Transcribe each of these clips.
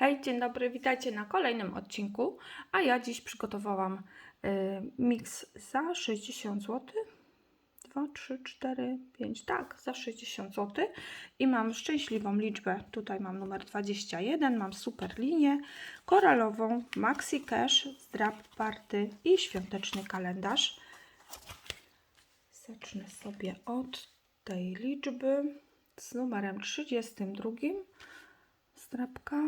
Hej, dzień dobry, witajcie na kolejnym odcinku. A ja dziś przygotowałam y, miks za 60 zł. 2, 3, 4, 5, tak, za 60 zł. I mam szczęśliwą liczbę. Tutaj mam numer 21, mam super linię koralową, maxi cash, zdrab party i świąteczny kalendarz. Zacznę sobie od tej liczby z numerem 32 strapka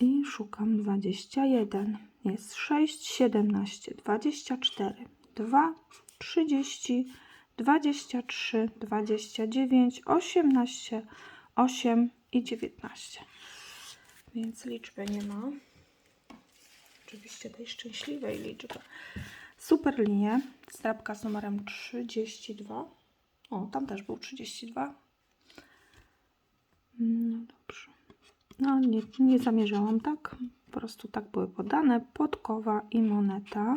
i szukam 21 jest 6, 17, 24 2, 30 23, 29 18, 8 i 19 więc liczby nie ma. Oczywiście tej szczęśliwej liczby. Super linie. Strapka z numerem 32 o, tam też był 32 no dobrze no nie, nie zamierzałam tak, po prostu tak były podane. Podkowa i moneta.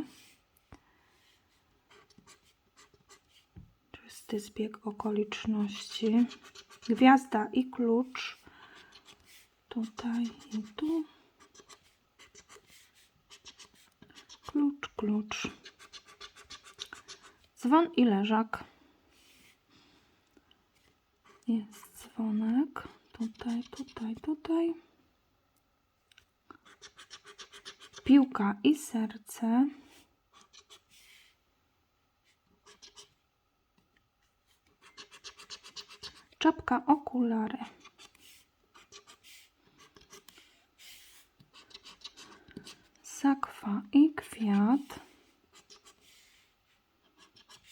Czysty zbieg okoliczności. Gwiazda i klucz. Tutaj i tu. Klucz, klucz. Dzwon i leżak. Jest dzwonek. Tutaj, tutaj, tutaj. Piłka i serce. Czapka, okulary. Sakwa i kwiat.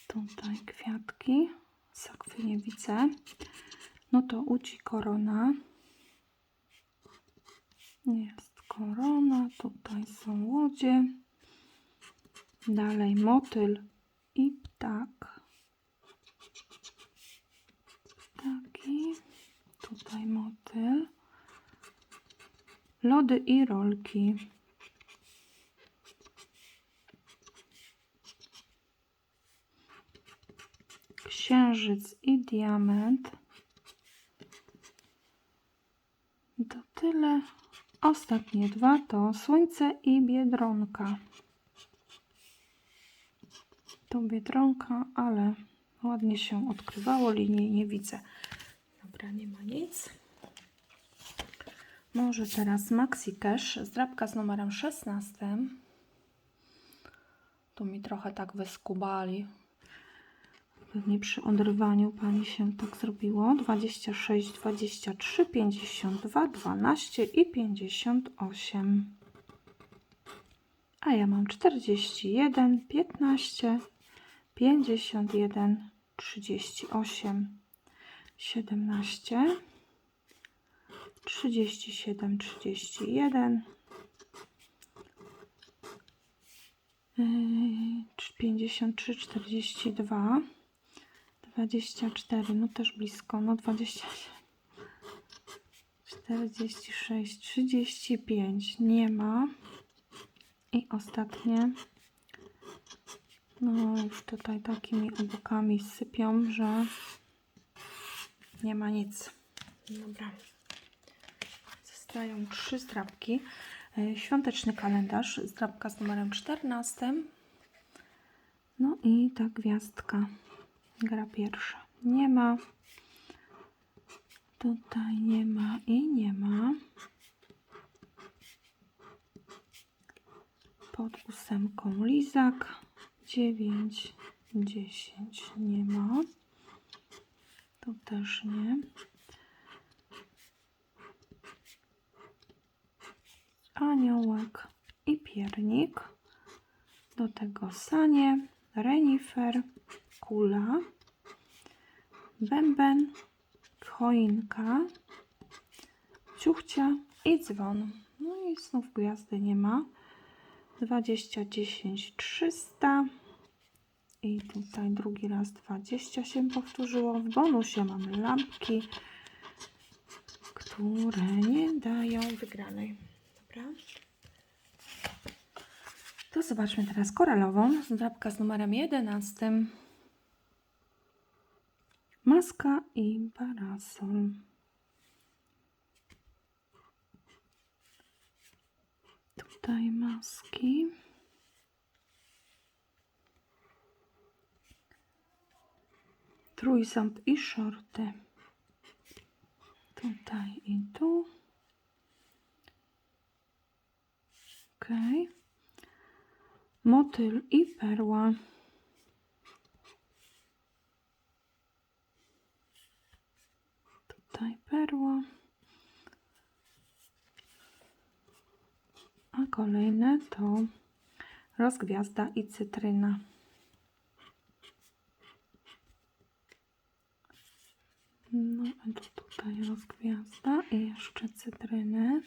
Tutaj kwiatki. Sakwy nie widzę. To uci korona. Jest korona, tutaj są łodzie. Dalej motyl i ptak. Ptaki. Tutaj motyl. Lody i rolki. Księżyc i diament. To tyle. Ostatnie dwa to Słońce i Biedronka. To Biedronka, ale ładnie się odkrywało, linii nie widzę. Dobra, nie ma nic. Może teraz Maxi Cash, zdrabka z numerem 16. Tu mi trochę tak wyskubali. Pewnie przy odrywaniu pani się tak zrobiło. 26, 23, 52, 12 i 58. A ja mam 41, 15, 51, 38, 17, 37, 31, yy, 53, 42. 24, no też blisko, no 20, 46, 35, nie ma. I ostatnie, no już tutaj takimi obokami sypią, że nie ma nic. Dobra. Zostają trzy zdrabki. E, Świąteczny kalendarz, zdrabka z numerem 14. No i ta gwiazdka. Gra pierwsza. Nie ma. Tutaj nie ma i nie ma. Pod ósemką lizak. 9, 10 nie ma. Tu też nie. Aniołek i piernik. Do tego sanie, renifer, kula, bęben, choinka, ciuchcia i dzwon. No i znów gwiazdy nie ma. 20, 10, 300. I tutaj drugi raz 20 się powtórzyło. W bonusie mamy lampki, które nie dają wygranej. Dobra. To zobaczmy teraz koralową. Zdrabka z numerem 11. Maska i parasol. Tutaj maski. Trójząb i shorty. Tutaj i tu. Ok. Motyl i perła. Tutaj perła. A kolejne to rozgwiazda i cytryna. No, a tutaj rozgwiazda i jeszcze cytryny.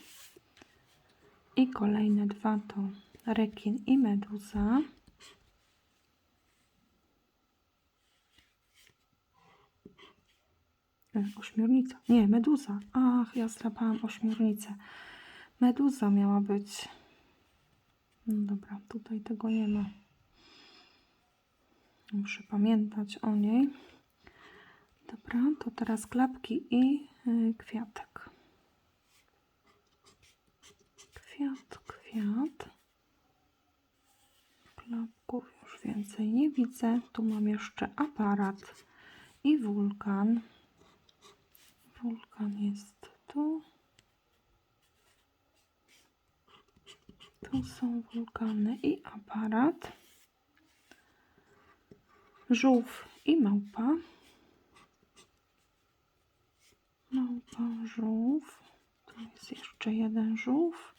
I kolejne dwa to rekin i meduza. Ośmiornica. Nie, meduza. Ach, ja zdrapałam ośmiornicę. Meduza miała być. No dobra, tutaj tego nie ma. Muszę pamiętać o niej. Dobra, to teraz klapki i y, kwiatek. Kwiat, kwiat. Klapków już więcej nie widzę. Tu mam jeszcze aparat i wulkan. Wulkan jest tu. Tu są wulkany i aparat. Żółw i małpa. Małpa, żółw. Tu jest jeszcze jeden żółw.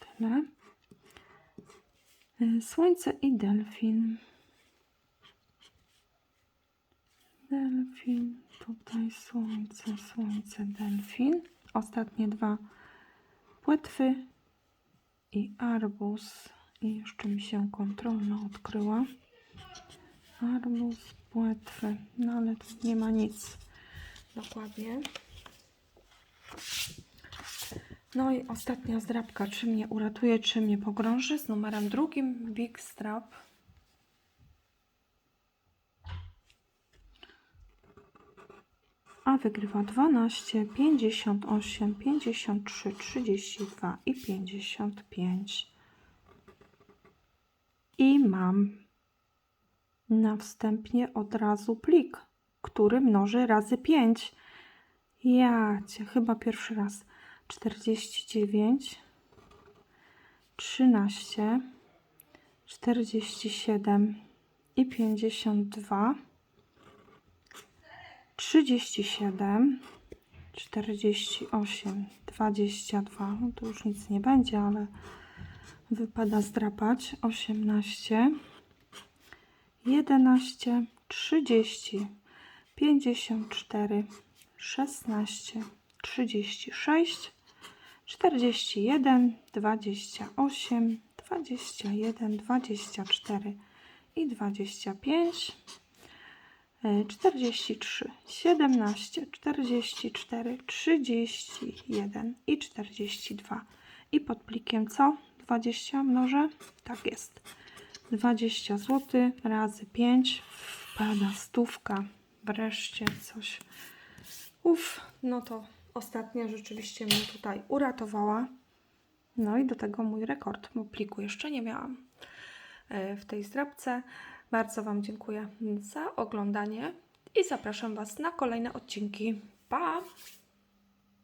Tyle. Y, Słońce i delfin. Delfin, tutaj słońce, słońce, delfin. Ostatnie dwa płetwy i arbuz. I jeszcze mi się kontrolna odkryła. Arbuz, płetwy. No ale tu nie ma nic dokładnie. No i ostatnia zdrabka. Czy mnie uratuje, czy mnie pogrąży? Z numerem drugim Big Strap. A wygrywa 12, 58, 53, 32 i 55. I mam na wstępnie od razu plik, który mnoży razy 5. Ja cię chyba pierwszy raz. 49, 13, 47 i 52. 37, 48, 22. No tu już nic nie będzie, ale wypada zdrapać. 18, 11, 30, 54, 16, 36, 41, 28, 21, 24 i 25. E, 43, 17, 44, 31 i 42. I pod plikiem co? 20 mnożę? Tak jest. 20 zł razy 5 wpada stówka. Wreszcie coś. Uff, no to ostatnia rzeczywiście mnie tutaj uratowała. No i do tego mój rekord, bo pliku jeszcze nie miałam e, w tej zdrabce. Bardzo Wam dziękuję za oglądanie i zapraszam Was na kolejne odcinki. Pa!